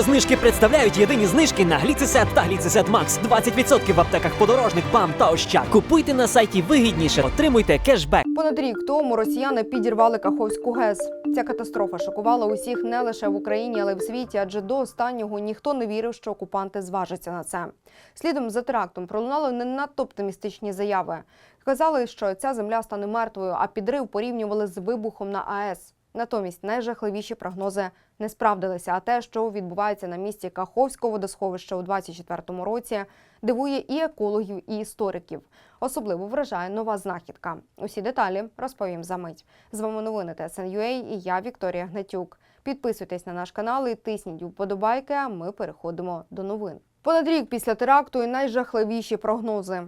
Знижки представляють єдині знижки на гліцесет та гліцесет Макс. 20% в аптеках подорожник, бам та ощад. Купуйте на сайті вигідніше, отримуйте кешбек. Понад рік тому росіяни підірвали Каховську ГЕС. Ця катастрофа шокувала усіх не лише в Україні, але й в світі, адже до останнього ніхто не вірив, що окупанти зважаться на це. Слідом за терактом пролунали не надто оптимістичні заяви. Казали, що ця земля стане мертвою, а підрив порівнювали з вибухом на АЕС. Натомість найжахливіші прогнози не справдилися. А те, що відбувається на місці Каховського водосховища у 24-му році, дивує і екологів, і істориків. Особливо вражає нова знахідка. Усі деталі розповім за мить. З вами новини ТСНЮА і я Вікторія Гнатюк. Підписуйтесь на наш канал і тисніть вподобайки. А ми переходимо до новин. Понад рік після теракту і найжахливіші прогнози.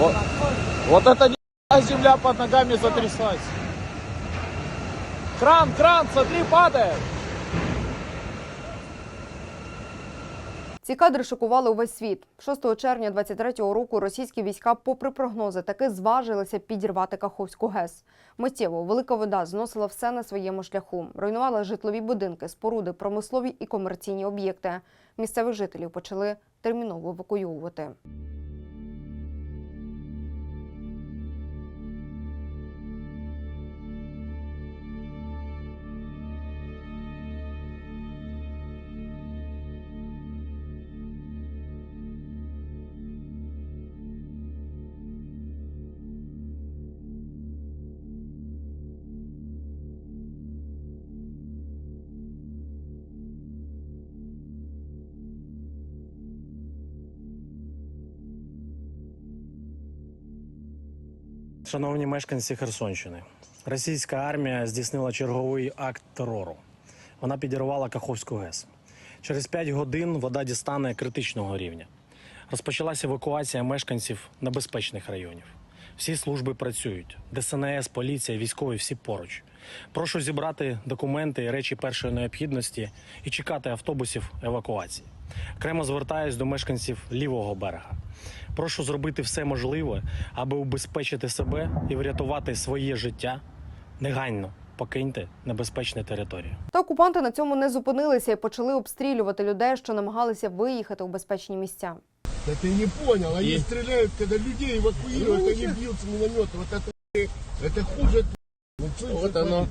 Вот, вот это ни земля под ногами затряслась. Кран, кран, смотри, падает. Ці кадри шокували увесь світ. 6 червня 23-го року російські війська, попри прогнози, таки зважилися підірвати Каховську ГЕС. Миттєво велика вода зносила все на своєму шляху, руйнувала житлові будинки, споруди, промислові і комерційні об'єкти. Місцевих жителів почали терміново евакуйовувати. Шановні мешканці Херсонщини, російська армія здійснила черговий акт терору. Вона підірвала Каховську ГЕС. Через 5 годин вода дістане критичного рівня. Розпочалася евакуація мешканців небезпечних районів. Всі служби працюють: ДСНС, поліція, військові всі поруч. Прошу зібрати документи і речі першої необхідності і чекати автобусів евакуації. Окремо звертаюсь до мешканців лівого берега. Прошу зробити все можливе, аби убезпечити себе і врятувати своє життя. Негайно покиньте небезпечну територію. Та окупанти на цьому не зупинилися і почали обстрілювати людей, що намагалися виїхати у безпечні місця. Да ты не понял, они стреляют, когда людей эвакуируют, они бьют с миномета. Вот это, это хуже. Ну, что Вот оно.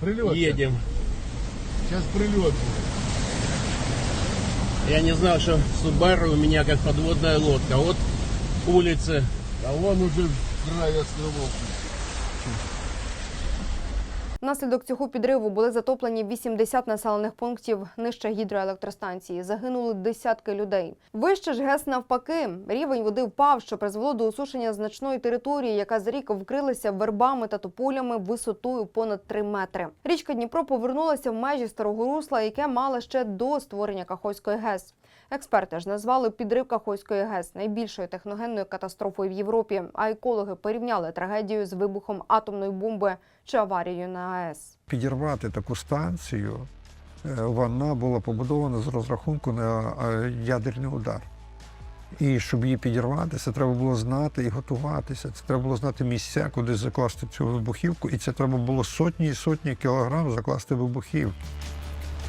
Прилет. Едем. Сейчас прилет. Я не знал, что Субару у меня как подводная лодка. Вот улицы. А вон уже край островов. Внаслідок цього підриву були затоплені 80 населених пунктів нижче гідроелектростанції. Загинули десятки людей. Вище ж ГЕС навпаки. Рівень води впав, що призвело до осушення значної території, яка за рік вкрилася вербами та тополями висотою понад 3 метри. Річка Дніпро повернулася в межі старого русла, яке мала ще до створення Каховської ГЕС. Експерти ж назвали підрив Каховської ГЕС найбільшою техногенною катастрофою в Європі. А екологи порівняли трагедію з вибухом атомної бомби чи аварією на АЕС. підірвати таку станцію, е, вона була побудована з розрахунку на е, ядерний удар. І щоб її підірвати, це треба було знати і готуватися. Це треба було знати місця, куди закласти цю вибухівку, і це треба було сотні і сотні кілограм закласти вибухівки.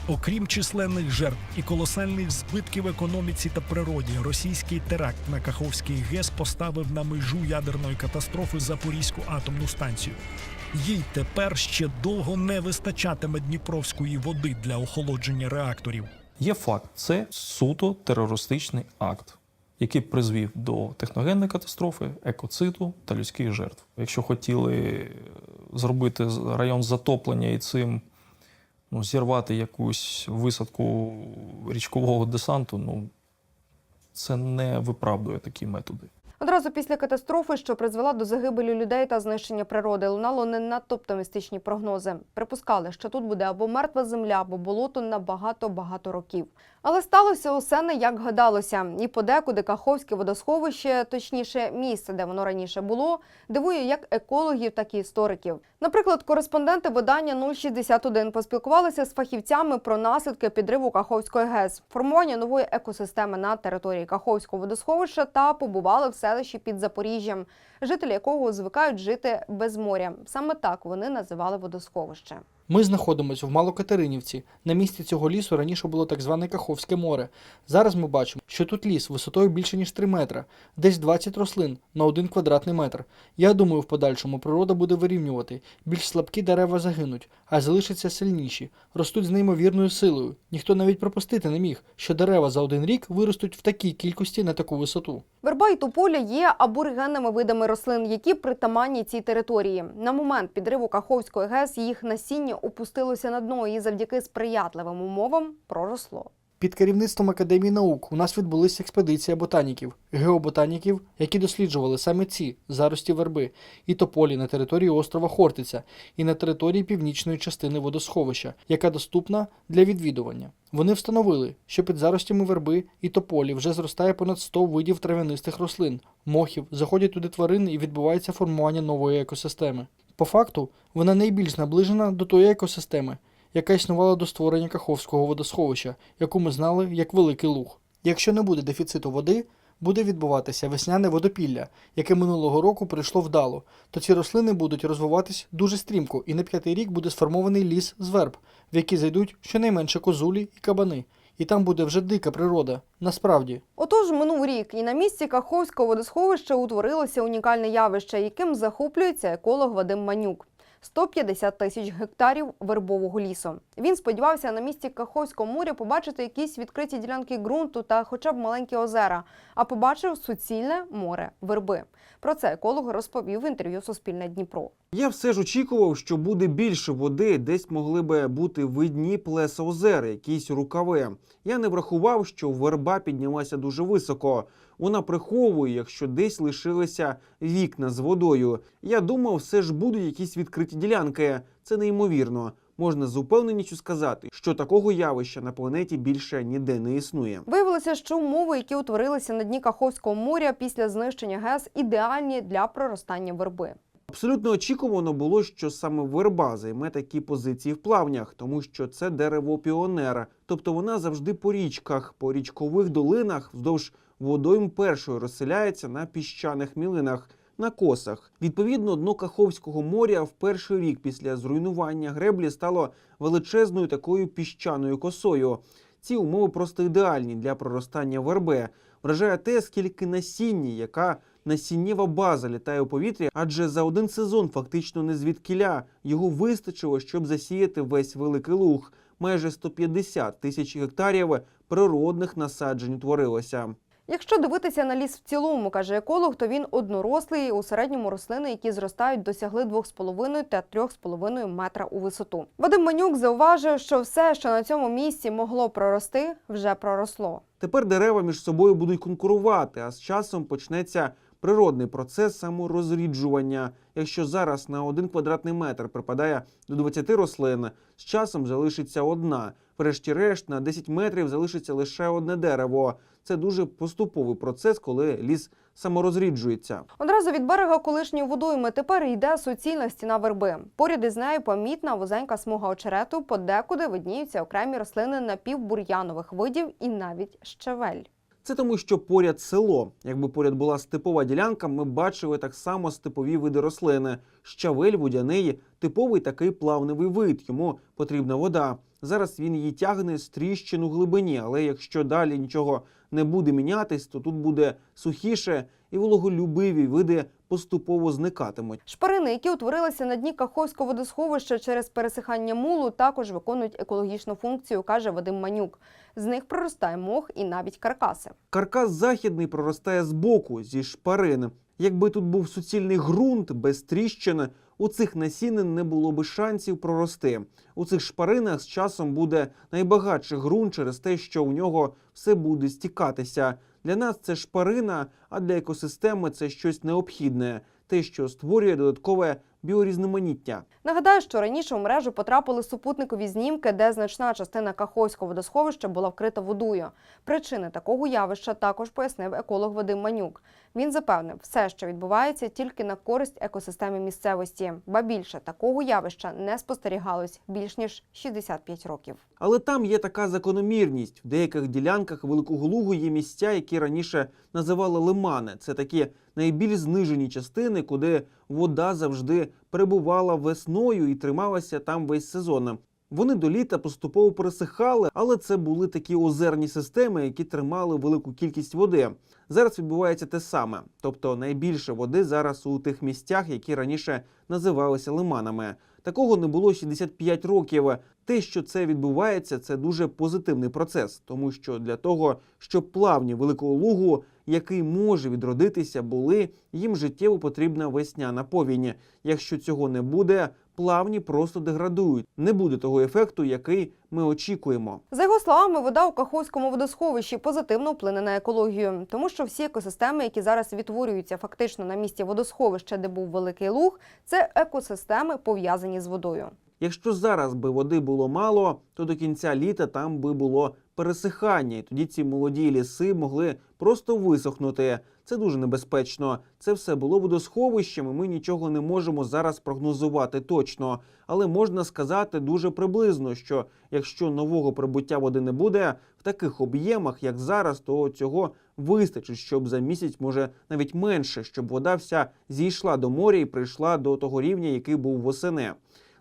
Окрім численних жертв і колосальних збитків економіці та природі, російський теракт на Каховський ГЕС поставив на межу ядерної катастрофи Запорізьку атомну станцію. Їй тепер ще довго не вистачатиме дніпровської води для охолодження реакторів. Є факт, це суто терористичний акт, який призвів до техногенної катастрофи, екоциду та людських жертв. Якщо хотіли зробити район затоплення і цим ну, зірвати якусь висадку річкового десанту, ну, це не виправдує такі методи. Одразу після катастрофи, що призвела до загибелі людей та знищення природи, лунало не надто оптимістичні прогнози. Припускали, що тут буде або мертва земля, або болото на багато-багато років. Але сталося усе не як гадалося. І подекуди Каховське водосховище, точніше, місце, де воно раніше було, дивує як екологів, так і істориків. Наприклад, кореспонденти видання 061 поспілкувалися з фахівцями про наслідки підриву Каховської ГЕС, формування нової екосистеми на території Каховського водосховища та побували в селищі під Запоріжжям, жителі якого звикають жити без моря. Саме так вони називали водосховище. Ми знаходимося в Малокатеринівці. На місці цього лісу раніше було так зване Каховське море. Зараз ми бачимо, що тут ліс висотою більше ніж 3 метра, десь 20 рослин на 1 квадратний метр. Я думаю, в подальшому природа буде вирівнювати. Більш слабкі дерева загинуть, а залишаться сильніші, ростуть з неймовірною силою. Ніхто навіть пропустити не міг, що дерева за один рік виростуть в такій кількості на таку висоту. Верба і тополя є аборигенними видами рослин, які притаманні цій території. На момент підриву Каховської ГЕС їх насіння опустилося на дно і завдяки сприятливим умовам проросло. Під керівництвом Академії наук у нас відбулися експедиція ботаніків, геоботаніків, які досліджували саме ці зарості верби і тополі на території острова Хортиця і на території північної частини водосховища, яка доступна для відвідування. Вони встановили, що під заростями верби і тополі вже зростає понад 100 видів трав'янистих рослин, мохів, заходять туди тварини і відбувається формування нової екосистеми. По факту, вона найбільш наближена до тої екосистеми, яка існувала до створення Каховського водосховища, яку ми знали як Великий Луг. Якщо не буде дефіциту води, буде відбуватися весняне водопілля, яке минулого року прийшло вдало, то ці рослини будуть розвиватись дуже стрімко, і на п'ятий рік буде сформований ліс з верб, в який зайдуть щонайменше козулі і кабани. І там буде вже дика природа. Насправді. Отож, минув рік, і на місці Каховського водосховища утворилося унікальне явище, яким захоплюється еколог Вадим Манюк. 150 тисяч гектарів вербового лісу. Він сподівався на місці Каховського моря побачити якісь відкриті ділянки ґрунту та хоча б маленькі озера, а побачив суцільне море верби. Про це еколог розповів в інтерв'ю Суспільне Дніпро. Я все ж очікував, що буде більше води, десь могли би бути видні плеса озер, якісь рукави. Я не врахував, що верба піднялася дуже високо. Вона приховує, якщо десь лишилися вікна з водою. Я думав, все ж будуть якісь відкриті ділянки. Це неймовірно. Можна з упевненістю сказати, що такого явища на планеті більше ніде не існує. Виявилося, що умови, які утворилися на дні Каховського моря після знищення ГЕС, ідеальні для проростання верби. Абсолютно очікувано було, що саме верба займе такі позиції в плавнях, тому що це дерево піонера, тобто вона завжди по річках, по річкових долинах вздовж водойм першою розселяється на піщаних мілинах. На косах відповідно дно Каховського моря в перший рік після зруйнування греблі стало величезною такою піщаною косою. Ці умови просто ідеальні для проростання верби. Вражає те, скільки насіння, яка насіннєва база літає у повітрі, адже за один сезон фактично не звідкіля його вистачило, щоб засіяти весь великий луг. Майже 150 тисяч гектарів природних насаджень утворилося. Якщо дивитися на ліс в цілому, каже еколог, то він однорослий. У середньому рослини, які зростають, досягли 2,5 та 3,5 метра у висоту. Вадим Манюк зауважив, що все, що на цьому місці могло прорости, вже проросло. Тепер дерева між собою будуть конкурувати, а з часом почнеться природний процес саморозріджування. Якщо зараз на один квадратний метр припадає до 20 рослин, з часом залишиться одна. Врешті-решт на 10 метрів залишиться лише одне дерево. Це дуже поступовий процес, коли ліс саморозріджується. Одразу від берега колишньої водойми тепер йде суцільна стіна верби. Поряд із нею помітна вузенька смуга очерету, подекуди видніються окремі рослини напівбур'янових видів і навіть щавель. Це тому, що поряд село. Якби поряд була степова ділянка, ми бачили так само степові види рослини. Щавель, водяний, типовий такий плавневий вид. Йому потрібна вода. Зараз він її тягне з тріщин у глибині, але якщо далі нічого не буде мінятись, то тут буде сухіше і вологолюбиві види поступово зникатимуть. Шпарини, які утворилися на дні Каховського водосховища через пересихання мулу, також виконують екологічну функцію, каже Вадим Манюк. З них проростає мох і навіть каркаси. Каркас західний проростає збоку зі шпарин. Якби тут був суцільний ґрунт без тріщин, у цих насінин не було би шансів прорости. У цих шпаринах з часом буде найбагатший ґрунт через те, що у нього все буде стікатися. Для нас це шпарина, а для екосистеми це щось необхідне, те, що створює додаткове біорізноманіття. Нагадаю, що раніше у мережу потрапили супутникові знімки, де значна частина Каховського водосховища була вкрита водою. Причини такого явища також пояснив еколог Вадим Манюк. Він запевнив, все, що відбувається, тільки на користь екосистеми місцевості. Ба більше такого явища не спостерігалось більш ніж 65 років. Але там є така закономірність. В деяких ділянках Великого Лугу є місця, які раніше називали лимани. Це такі найбільш знижені частини, куди вода завжди перебувала весною і трималася там весь сезон. Вони до літа поступово пересихали, але це були такі озерні системи, які тримали велику кількість води. Зараз відбувається те саме, тобто найбільше води зараз у тих місцях, які раніше називалися лиманами. Такого не було 65 років. Те, що це відбувається, це дуже позитивний процес, тому що для того, щоб плавні великого лугу, який може відродитися, були, їм життєво потрібна весняна повінь. Якщо цього не буде, плавні просто деградують. Не буде того ефекту, який ми очікуємо. За його словами, вода у Каховському водосховищі позитивно вплине на екологію, тому що всі екосистеми, які зараз відтворюються фактично на місці водосховища, де був великий луг, це екосистеми пов'язані з водою. Якщо зараз би води було мало, то до кінця літа там би було пересихання, і тоді ці молоді ліси могли просто висохнути. Це дуже небезпечно. Це все було водосховищем, і ми нічого не можемо зараз прогнозувати точно. Але можна сказати дуже приблизно, що якщо нового прибуття води не буде в таких об'ємах, як зараз, то цього вистачить, щоб за місяць, може навіть менше, щоб вода вся зійшла до моря і прийшла до того рівня, який був восени.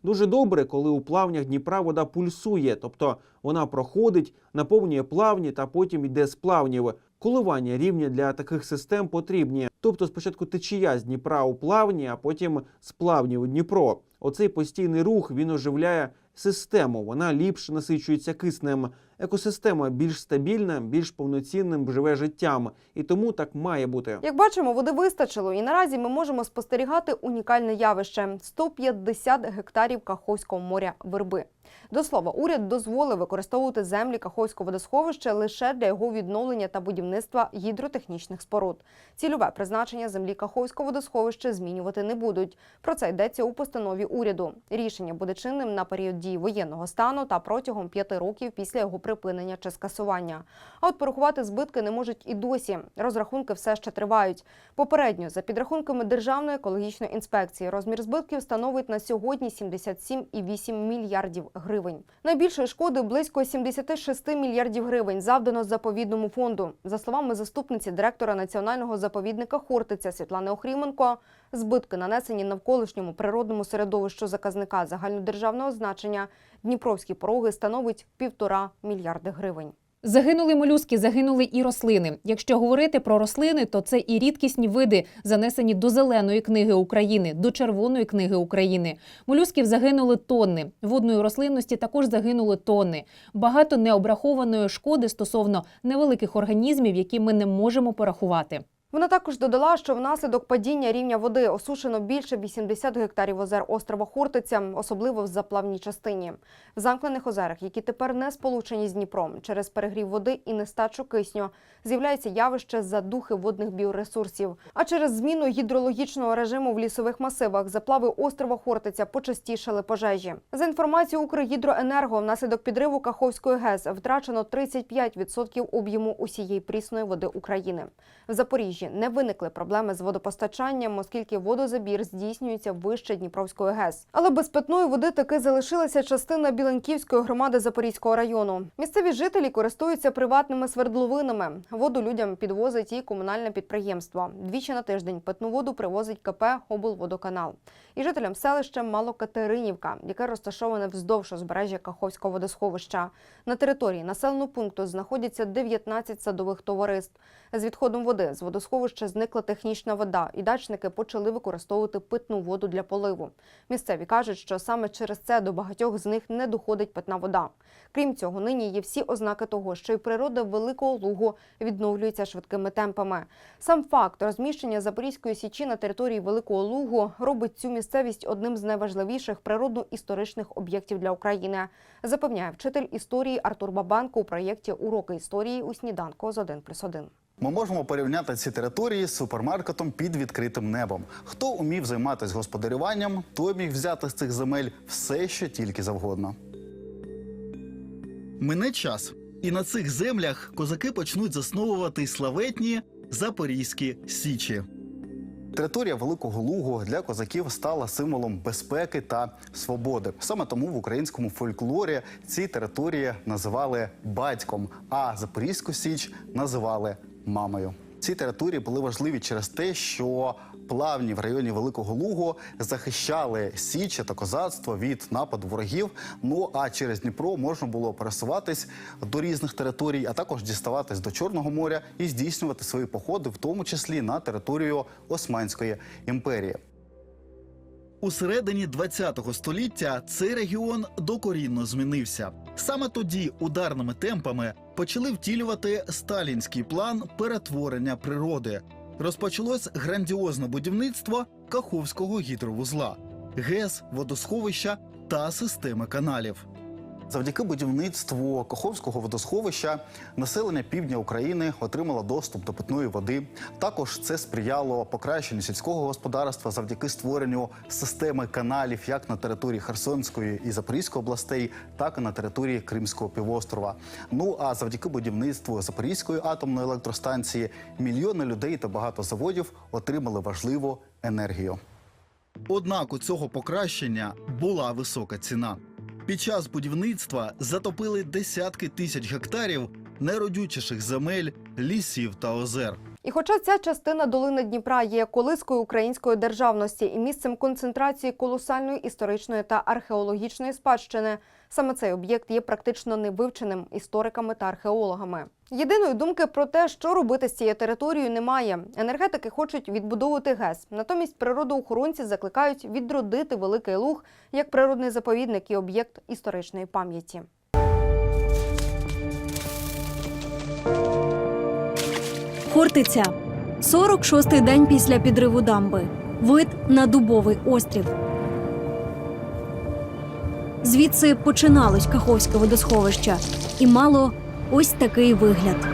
Дуже добре, коли у плавнях Дніпра вода пульсує, тобто вона проходить, наповнює плавні та потім йде з плавнів. Коливання рівня для таких систем потрібні. Тобто спочатку течія з Дніпра у плавні, а потім з плавні у Дніпро. Оцей постійний рух він оживляє систему. Вона ліпше насичується киснем. Екосистема більш стабільна, більш повноцінним живе життям, і тому так має бути. Як бачимо, води вистачило, і наразі ми можемо спостерігати унікальне явище 150 гектарів Каховського моря верби. До слова, уряд дозволив використовувати землі Каховського водосховища лише для його відновлення та будівництва гідротехнічних споруд. Цільове призначення землі Каховського водосховища змінювати не будуть. Про це йдеться у постанові уряду. Рішення буде чинним на період дії воєнного стану та протягом п'яти років після його припинення чи скасування. А от порахувати збитки не можуть і досі. Розрахунки все ще тривають. Попередньо, за підрахунками Державної екологічної інспекції, розмір збитків становить на сьогодні 77,8 мільярдів гривень. Найбільшої шкоди близько 76 мільярдів гривень завдано заповідному фонду. За словами заступниці директора національного заповідника Хортиця Світлани Охріменко, збитки нанесені навколишньому природному середовищу заказника загальнодержавного значення Дніпровські пороги становить півтора мільярди гривень. Загинули молюски, загинули і рослини. Якщо говорити про рослини, то це і рідкісні види, занесені до зеленої книги України, до червоної книги України. Молюсків загинули тонни. Водної рослинності також загинули тонни. Багато необрахованої шкоди стосовно невеликих організмів, які ми не можемо порахувати. Вона також додала, що внаслідок падіння рівня води осушено більше 80 гектарів озер острова Хортиця, особливо в заплавній частині. В замкнених озерах, які тепер не сполучені з Дніпром через перегрів води і нестачу кисню, з'являється явище задухи водних біоресурсів. А через зміну гідрологічного режиму в лісових масивах заплави острова Хортиця почастішали пожежі. За інформацією Укргідроенерго, внаслідок підриву Каховської ГЕС втрачено 35% об'єму усієї прісної води України. В Запоріжжі не виникли проблеми з водопостачанням, оскільки водозабір здійснюється вище Дніпровської ГЕС. Але без питної води таки залишилася частина Біленківської громади Запорізького району. Місцеві жителі користуються приватними свердловинами. Воду людям підвозить і комунальне підприємство. Двічі на тиждень питну воду привозить КП облводоканал. І жителям селища Малокатеринівка, яке розташоване вздовж узбережжя Каховського водосховища. На території населеного пункту знаходяться 19 садових товариств. З відходом води з водосховища водосховища зникла технічна вода, і дачники почали використовувати питну воду для поливу. Місцеві кажуть, що саме через це до багатьох з них не доходить питна вода. Крім цього, нині є всі ознаки того, що й природа Великого Лугу відновлюється швидкими темпами. Сам факт розміщення Запорізької січі на території Великого Лугу робить цю місцевість одним з найважливіших природно-історичних об'єктів для України, запевняє вчитель історії Артур Бабанко у проєкті Уроки історії у сніданку з 1+,1. Ми можемо порівняти ці території з супермаркетом під відкритим небом. Хто умів займатися господарюванням, той міг взяти з цих земель все, що тільки завгодно. Мине час, і на цих землях козаки почнуть засновувати славетні запорізькі січі. Територія Великого Лугу для козаків стала символом безпеки та свободи. Саме тому в українському фольклорі ці території називали батьком, а Запорізьку Січ називали мамою. Ці території були важливі через те, що плавні в районі Великого Лугу захищали січі та козацтво від нападу ворогів. Ну а через Дніпро можна було пересуватись до різних територій, а також діставатись до Чорного моря і здійснювати свої походи, в тому числі на територію Османської імперії. У середині ХХ століття цей регіон докорінно змінився. Саме тоді ударними темпами почали втілювати сталінський план перетворення природи. Розпочалось грандіозне будівництво Каховського гідровузла, ГЕС, водосховища та системи каналів. Завдяки будівництву Каховського водосховища населення півдня України отримало доступ до питної води. Також це сприяло покращенню сільського господарства завдяки створенню системи каналів як на території Херсонської і Запорізької областей, так і на території Кримського півострова. Ну а завдяки будівництву Запорізької атомної електростанції мільйони людей та багато заводів отримали важливу енергію. Однак у цього покращення була висока ціна. Під час будівництва затопили десятки тисяч гектарів найродючіших земель, лісів та озер. І хоча ця частина долини Дніпра є колискою української державності і місцем концентрації колосальної історичної та археологічної спадщини, саме цей об'єкт є практично невивченим істориками та археологами. Єдиної думки про те, що робити з цією територією, немає. Енергетики хочуть відбудовувати ГЕС. Натомість природоохоронці закликають відродити Великий Луг як природний заповідник і об'єкт історичної пам'яті. Хортиця. 46-й день після підриву дамби. Вид на дубовий острів. Звідси починалось Каховське водосховище і мало ось такий вигляд.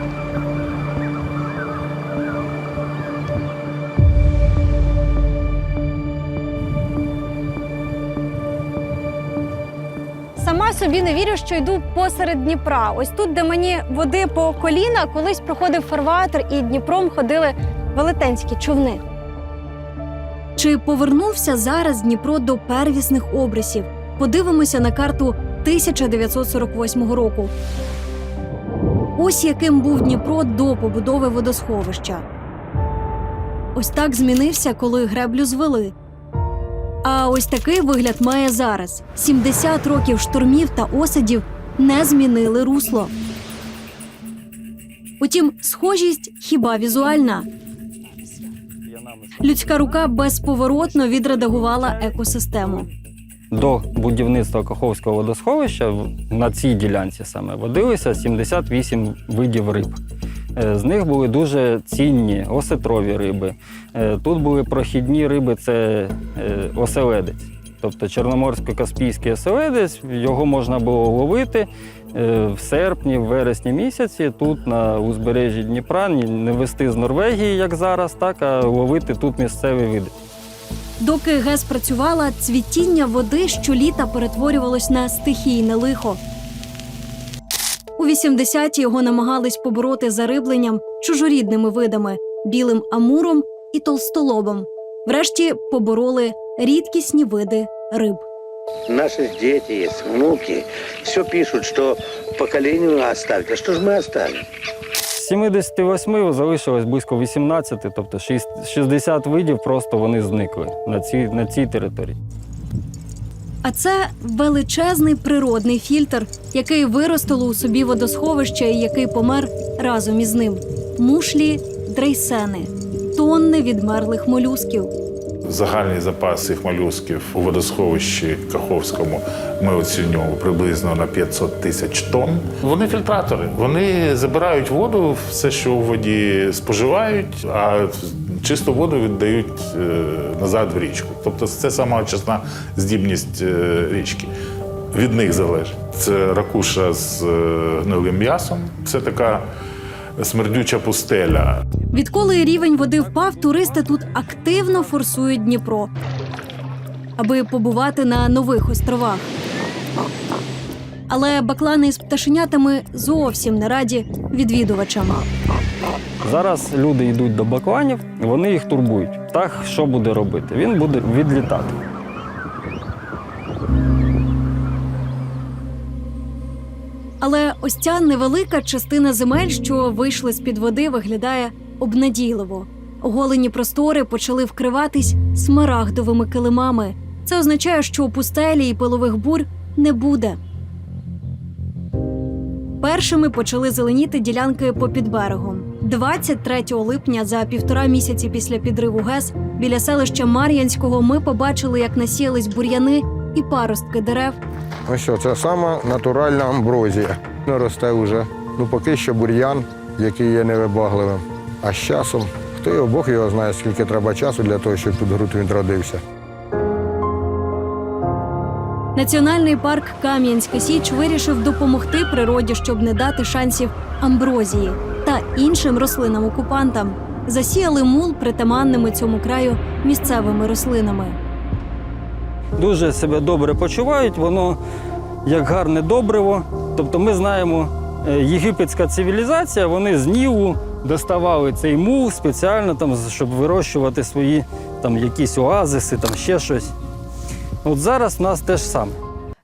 Сама собі не вірю, що йду посеред Дніпра. Ось тут, де мені води по коліна, колись проходив фарватер, і Дніпром ходили велетенські човни. Чи повернувся зараз Дніпро до первісних обрисів? Подивимося на карту 1948 року. Ось яким був Дніпро до побудови водосховища. Ось так змінився, коли греблю звели. А ось такий вигляд має зараз: 70 років штормів та осадів не змінили русло. Утім, схожість хіба візуальна. Людська рука безповоротно відредагувала екосистему. До будівництва Каховського водосховища на цій ділянці саме водилися 78 видів риб. Е, З них були дуже цінні осетрові риби. Е, Тут були прохідні риби це е, оселедець. Тобто чорноморсько-каспійський оселедець, його можна було ловити в серпні, в вересні місяці, тут на узбережжі Дніпра, не вести з Норвегії, як зараз, так, а ловити тут місцеві види. Доки ГЕС працювала, цвітіння води щоліта перетворювалось на стихійне лихо. У 80-ті його намагались побороти зарибленням чужорідними видами білим амуром і толстолобом. Врешті побороли рідкісні види риб. Наши дети есть, внуки. Все пишут, что поколению оставить. А что же мы? З 78 залишилось близько 18, тобто шість- 60 видів просто вони зникли на цій, на цій території. А це величезний природний фільтр, який виростило у собі водосховище і який помер разом із ним. Мушлі дрейсени. тонни відмерлих молюсків. Загальний запас цих молюсків у водосховищі Каховському ми оцінюємо приблизно на 500 тисяч тонн. Вони фільтратори. Вони забирають воду, все, що у воді споживають, а чисту воду віддають е, назад в річку. Тобто це сама очисна здібність е, річки. Від них залежить. Це ракуша з е, гнилим м'ясом. Це така смердюча пустеля. Відколи рівень води впав, туристи тут активно форсують Дніпро, аби побувати на нових островах. Але баклани з пташенятами зовсім не раді відвідувачам. Зараз люди йдуть до бакланів, вони їх турбують. Птах що буде робити? Він буде відлітати. Але ось ця невелика частина земель, що вийшли з-під води, виглядає обнадійливо. Оголені простори почали вкриватись смарагдовими килимами. Це означає, що пустелі і пилових бур не буде. Першими почали зеленіти ділянки попід берегом. 23 липня, за півтора місяці після підриву ГЕС, біля селища Мар'янського ми побачили, як насіялись бур'яни і паростки дерев, Ось що, це сама натуральна амброзія. Не росте вже. Ну поки що бур'ян, який є невибагливим. А з часом, хто його Бог його знає, скільки треба часу для того, щоб тут груд відродився. Національний парк Кам'янська Січ вирішив допомогти природі, щоб не дати шансів амброзії та іншим рослинам-окупантам. Засіяли мул притаманними цьому краю місцевими рослинами. Дуже себе добре почувають, воно як гарне добриво. Тобто ми знаємо, е, єгипетська цивілізація, вони з Нілу доставали цей мул спеціально, там, щоб вирощувати свої там, якісь оазиси, там ще щось. От зараз в нас те ж саме.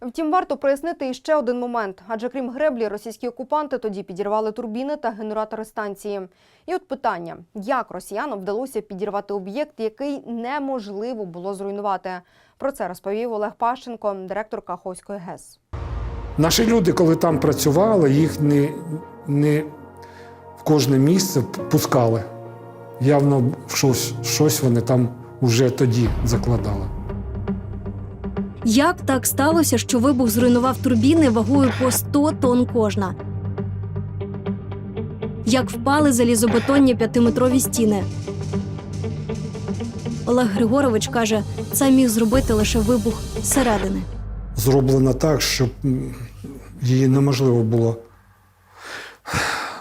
Втім, варто прояснити іще один момент, адже крім греблі, російські окупанти тоді підірвали турбіни та генератори станції. І от питання: як росіянам вдалося підірвати об'єкт, який неможливо було зруйнувати? Про це розповів Олег Пащенко, директор Каховської ГЕС. Наші люди, коли там працювали, їх не, не в кожне місце пускали. Явно щось, щось вони там вже тоді закладали. Як так сталося, що вибух зруйнував турбіни вагою по 100 тонн кожна? Як впали залізобетонні п'ятиметрові стіни? Олег Григорович каже, це міг зробити лише вибух зсередини. Зроблено так, щоб її неможливо було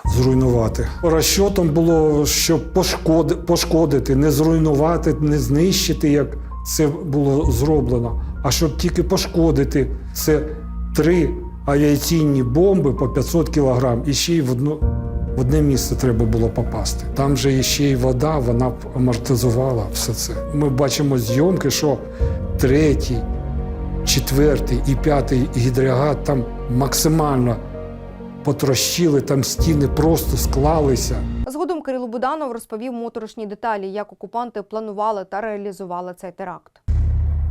зруйнувати. Розчотом було, щоб пошкоди, пошкодити, не зруйнувати, не знищити, як це було зроблено, а щоб тільки пошкодити. Це три авіаційні бомби по 500 кілограм і ще й в одну. В одне місце треба було попасти. Там же ще й вода, вона амортизувала все це. Ми бачимо зйомки, що третій, четвертий і п'ятий гідроагат там максимально потрощили, там стіни просто склалися. Згодом Кирило Буданов розповів моторошні деталі, як окупанти планували та реалізували цей теракт.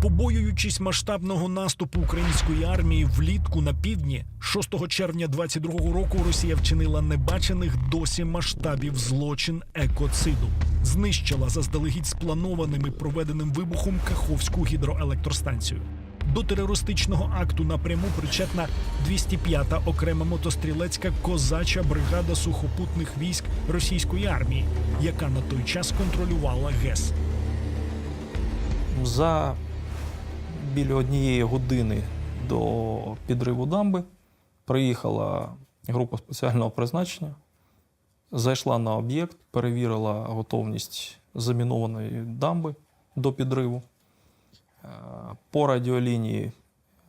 Побоюючись масштабного наступу української армії влітку на півдні, 6 червня 22-го року Росія вчинила небачених досі масштабів злочин екоциду, знищила заздалегідь спланованим і проведеним вибухом Каховську гідроелектростанцію. До терористичного акту напряму причетна 205-та окрема мотострілецька козача бригада сухопутних військ російської армії, яка на той час контролювала ГЕС. За біля однієї години до підриву дамби приїхала група спеціального призначення, зайшла на об'єкт, перевірила готовність замінованої дамби до підриву. Е, По радіолінії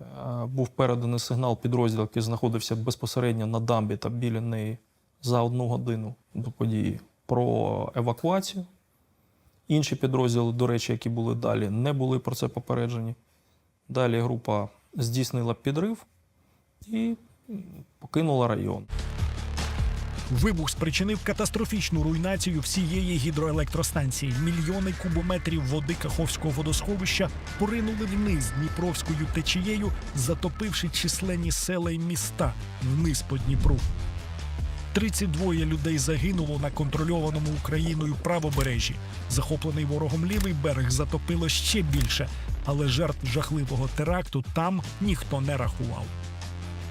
е, був переданий сигнал підрозділу, який знаходився безпосередньо на дамбі та біля неї за одну годину до події про евакуацію. Інші підрозділи, до речі, які були далі, не були про це попереджені. Далі група здійснила підрив і покинула район. Вибух спричинив катастрофічну руйнацію всієї гідроелектростанції. Мільйони кубометрів води Каховського водосховища поринули вниз Дніпровською течією, затопивши численні села й міста вниз по Дніпру. 32 людей загинуло на контрольованому Україною правобережжі. Захоплений ворогом лівий берег затопило ще більше, але жертв жахливого теракту там ніхто не рахував.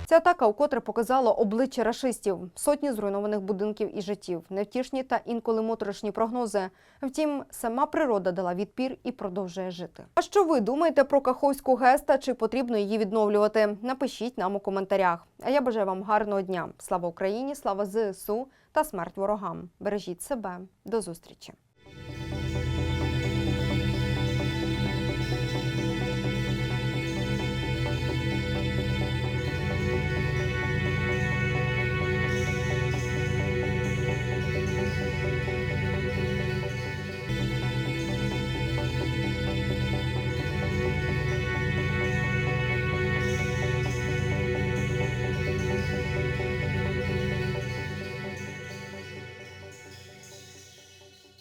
Ця атака вкотре показала обличчя рашистів, сотні зруйнованих будинків і життів, невтішні та інколи моторошні прогнози. Втім, сама природа дала відпір і продовжує жити. А що ви думаєте про Каховську ГЕС та чи потрібно її відновлювати? Напишіть нам у коментарях. А я бажаю вам гарного дня. Слава Україні, слава ЗСУ та смерть ворогам. Бережіть себе. До зустрічі.